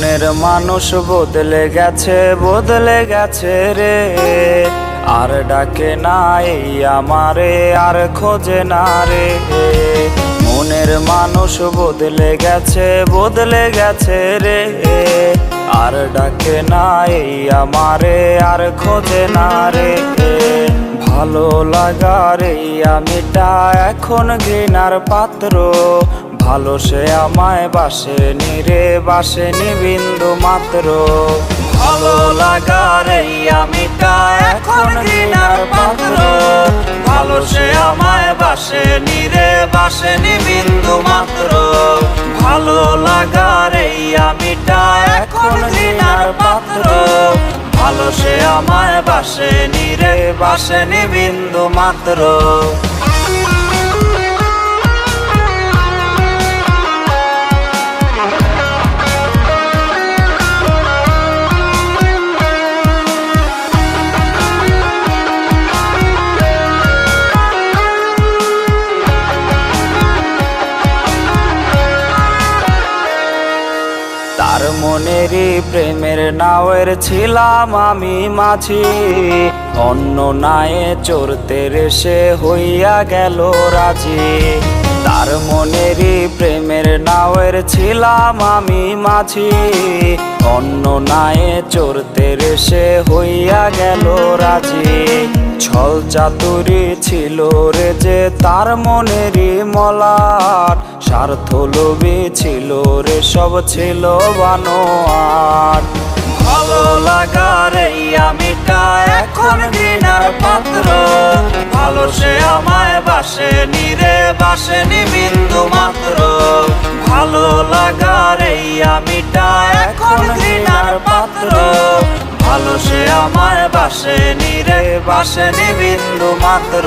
মনের মানুষ বদলে গেছে বদলে গেছে রে। আর ডাকে না এই আমারে, আর খোঁজে না রে। মনের মানুষ বদলে গেছে বদলে গেছে রে। আর ডাকে না এই আমারে, আর খোঁজে না রে। ভালো লাগার আমিটা এখন ঘৃণার পাত্র। ভালো সে আমায় বাসেনি রে, বাসেনি বিন্দু মাত্র। ভালো লাগার এই আমিটা এখন ঘৃণার পাত্র। ভালো সে আমায় বাসেনি রে, বাসেনি বিন্দু মাত্র। ভালো লাগার এই আমিটা এখন ঘৃণার পাত্র। ভালো সে আমায় বাসেনি রে, বাসেনি বিন্দু মাত্র। তার প্রেমের নাওয়ের ছিলাম আমি মাঝি। অন্য নায়ে চড়তে রেসে হইয়া গেল রাজি। তার মনেরই প্রেমের নাওয়ের ছিলাম আমি মাঝি। অন্য নায়ে চড়তে রেসে হইয়া গেল রাজি। ছল চাতুরি ছিল রে যে তার মনেরই মলাট স্বার্থ লোভী ছিল রে, সব ছিল বানোয়াট ভালো লাগার এই আমিটা এখন ঘৃণার পাত্র। ভালো সে আমায় বাসেনি রে, বাসেনি বিন্দু মাত্র। ভালো লাগার এই আমিটা এখন ঘৃণার পাত্র। ভালো সে আমায় বাসেনি রে, বাসেনি বিন্দু মাত্র।